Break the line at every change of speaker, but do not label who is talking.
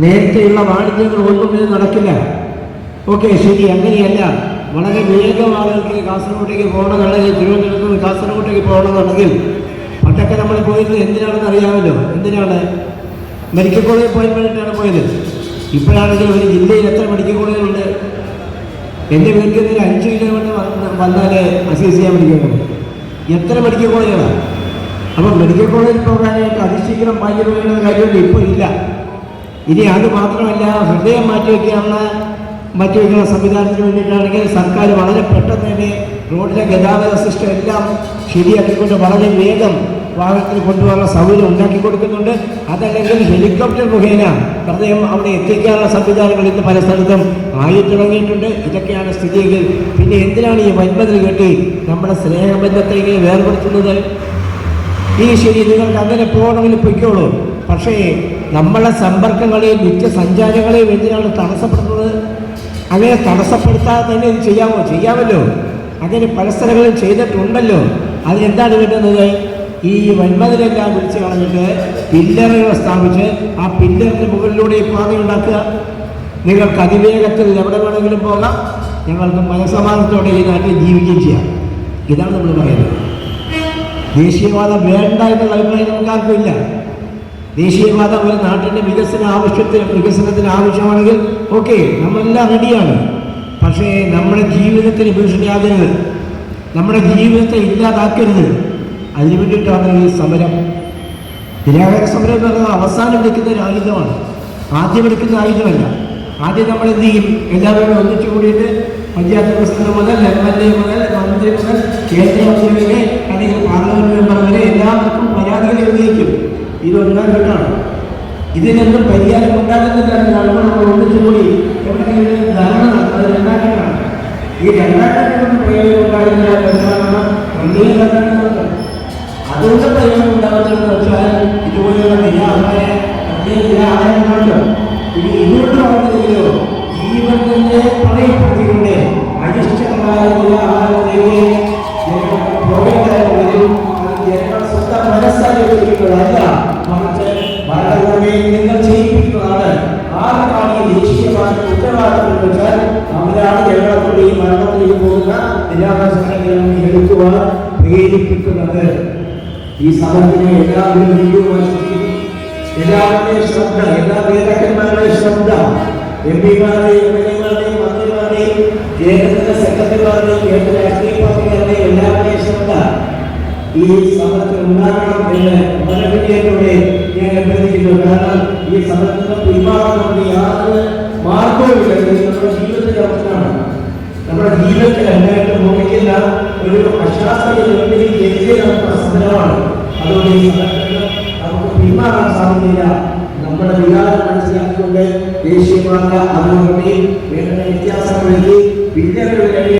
നേരത്തെയുള്ള വാണിജ്യങ്ങൾ ഒന്നും ഇത് നടക്കില്ല. ഓക്കെ ശരി അങ്ങനെയല്ല. വളരെ വേഗം ആളുകൾക്ക് കാസർഗോട്ടേക്ക് പോകണമെന്നുണ്ടെങ്കിൽ തിരുവനന്തപുരത്ത് നിന്ന് കാസർഗോട്ടേക്ക് പോകണമെന്നുണ്ടെങ്കിൽ പണ്ടൊക്കെ നമ്മൾ പോയത് എന്തിനാണെന്ന് അറിയാമല്ലോ. എന്തിനാണ്? മെഡിക്കൽ കോളേജിൽ പോയി വേണ്ടിയിട്ടാണ് പോയത്. ഇപ്പോഴാണെങ്കിൽ ഒരു ജില്ലയിൽ എത്ര മെഡിക്കൽ കോളേജുണ്ട് എന്റെ വീട്ടിൽ നിന്ന് ഒരു അഞ്ച് കിലോമീറ്റർ വന്ന് വന്നാൽ അസീസ് ചെയ്യാൻ കോളേജ് എത്ര മെഡിക്കൽ കോളേജുകളാണ് അപ്പം മെഡിക്കൽ കോളേജിൽ പോകാനായിട്ട് അതിശീഘ്രം ഭയങ്കര വേണ്ട കാര്യമൊന്നും ഇപ്പോൾ ഇല്ല. ഇനി അത് മാത്രമല്ല ഹൃദയം മാറ്റിവെക്കാനുള്ള മാറ്റിവെക്കുന്ന സംവിധാനത്തിന് വേണ്ടിയിട്ടാണെങ്കിൽ സർക്കാർ വളരെ പെട്ടെന്ന് തന്നെ റോഡിലെ ഗതാഗത സിസ്റ്റം എല്ലാം ശരിയാക്കിക്കൊണ്ട് വളരെ വേഗം വാഹനത്തിൽ കൊണ്ടുപോകാനുള്ള സൗകര്യം ഉണ്ടാക്കി കൊടുക്കുന്നുണ്ട്. അതല്ലെങ്കിൽ ഹെലികോപ്റ്റർ മുഖേന ഹൃദയം അവിടെ എത്തിക്കാനുള്ള സംവിധാനങ്ങൾ ഇന്ന് പല സ്ഥലത്തും ആയി തുടങ്ങിയിട്ടുണ്ട് ഇതൊക്കെയാണ് സ്ഥിതിയെങ്കിൽ പിന്നെ എന്തിനാണ് ഈ വൻപതിൽ കെട്ടി നമ്മുടെ സ്നേഹബന്ധത്തെ വേർപെടുത്തുന്നത്? ഈ ശരി നിങ്ങൾക്ക് അങ്ങനെ പോകണമെങ്കിൽ പൊയ്ക്കോളൂ. പക്ഷേ നമ്മളെ സമ്പർക്കങ്ങളെയും നിത്യസഞ്ചാരങ്ങളെയും എന്തിനാണ് തടസ്സപ്പെടുന്നത്. അങ്ങനെ തടസ്സപ്പെടുത്താതെ തന്നെ ഇത് ചെയ്യാമോ? ചെയ്യാമല്ലോ. അങ്ങനെ പല സ്ഥലങ്ങളും ചെയ്തിട്ടുണ്ടല്ലോ. അതിനെന്താണ് വേണ്ടുന്നത്? ഈ വന്മതിലെല്ലാം വിളിച്ച് കളഞ്ഞിട്ട് പില്ലറുകൾ സ്ഥാപിച്ച് ആ പില്ലറിന് മുകളിലൂടെ ഈ പാത ഉണ്ടാക്കുക. നിങ്ങൾക്ക് അതിവേഗത്തിൽ എവിടെ വേണമെങ്കിലും പോകാം. ഞങ്ങൾക്ക് മനസമാധാനത്തോടെ ഈ നാട്ടിൽ ജീവിക്കുകയും ചെയ്യാം. ഇതാണ് നമ്മൾ പറയുന്നത്. ദേശീയവാദം വേണ്ട എന്നുള്ള അഭിപ്രായം നമുക്ക് ആർക്കും ഇല്ല. ദേശീയവാദം ഒരു നാട്ടിന്റെ വികസന ആവശ്യത്തിന് വികസനത്തിന് ആവശ്യമാണെങ്കിൽ ഓക്കെ നമ്മളെല്ലാം റെഡിയാണ്. പക്ഷേ നമ്മുടെ ജീവിതത്തിന് ഭീഷണിയാകരുത്. നമ്മുടെ ജീവിതത്തെ ഇല്ലാതാക്കരുത്. അതിനു വേണ്ടിയിട്ടാണ് ഈ സമരം. നിരാഹാര സമരം എന്ന് പറയുന്നത് അവസാനം എടുക്കുന്ന ഒരു ആയുധമാണ്. ആദ്യം എടുക്കുന്ന ആയുധമല്ല. ആദ്യം നമ്മൾ എന്ത് ചെയ്യും? എല്ലാവരും ഒന്നിച്ചു കൂടിയിട്ട് പഞ്ചായത്ത് പ്രസിഡന്റ് മുതൽ എം എൽ എ മുതൽ മന്ത്രി മുതൽ കേന്ദ്രമന്ത്രി വരെ അല്ലെങ്കിൽ പാർലമെന്റ് മെമ്പർ വരെ എല്ലാവർക്കും പരാതികൾ എഴുതിയേക്കും. ഇത് ഒന്നാം ഘട്ടമാണ്. ഇതിനൊന്നും പരിഹാരം ഉണ്ടാകുന്നില്ല നമ്മൾ നമ്മൾ ഒന്നിച്ചു കൂടി എവിടെയെങ്കിലും ധാരണ അത് രണ്ടാം ഘട്ടമാണ്. ഈ രണ്ടാം ഘട്ടത്തിൽ പ്രയോജനം ഘട്ടങ്ങളുണ്ട് അതുകൊണ്ട് പ്രയോജനം ഉണ്ടാകുന്നതെന്ന് വെച്ചാൽ ഇതുപോലെയുള്ള നിരാഹാര നിരാഹാരങ്ങളുണ്ട് ഇനി ഇതുകൊണ്ട് പറയുന്നതിലോ ജീവന്റെ പറയപ്പെടുത്തിക്കൊണ്ട് അനിഷ്ടമായ നിരാഹാരത്തിലേക്ക് ജനങ്ങൾ പോകേണ്ടതായും അത് ജനങ്ങൾ സ്വന്തം മനസ്സാലോചിക്കുന്നതല്ല മറിച്ച് ഭരണഘടനയിൽ നിങ്ങൾ ചെയ്യിപ്പിക്കുന്നതാണ് ആർക്കാണ് ഈ ദേശീയമായ ഉത്തരവാദിത്തം വെച്ചാൽ അവരാണ് ജനങ്ങളെ ഈ മരണത്തിലേക്ക് പോകുന്ന സമരങ്ങളും എടുക്കുവാൻ പ്രേരിപ്പിക്കുന്നത്. ഈ സമരത്തിനെ എല്ലാവരും എല്ലാവരുടെയും ശ്രദ്ധ എല്ലാ നേതാക്കന്മാരുടെയും ശ്രദ്ധ എം പിമാരുടെയും എം എൽ എമാരുടെയും മന്ത്രിമാരുടെയും കേരളത്തിലെ സെക്രട്ടറിമാരുടെയും കേന്ദ്ര രാഷ്ട്രീയ പാർട്ടികളുടെയും എല്ലാവരുടെയും ശ്രദ്ധ ഈ സമരത്തിൽ ഉണ്ടാകണം എന്ന് മനവിജയത്തോടെ അഭ്യർത്ഥിക്കുന്നു കാരണം ഈ സമരത്തിൽ പിന്മാറാൻ പിന്മാറാനുള്ള യാതൊരു മാർഗവുമില്ല നമ്മുടെ ജീവിതത്തിന്റെ അവസ്ഥയാണ് നമ്മുടെ ജീവിതത്തിൽ രണ്ടായിട്ട് മുറിക്കുന്ന ഒരു അശാസ്ത്രീയ നിർമ്മിതിക്കെതിരെ നടത്തുന്ന സമരമാണ്. അതുകൊണ്ട് ഈ സമരത്തിൽ നമുക്ക് പിന്മാറാൻ സാധിക്കില്ല. നമ്മുടെ വികാരം മനസ്സിലാക്കിക്കൊണ്ട് ദേശീയമായ അതിനുവേണ്ടി വേണ്ട വ്യത്യാസങ്ങൾ പിന്നീട്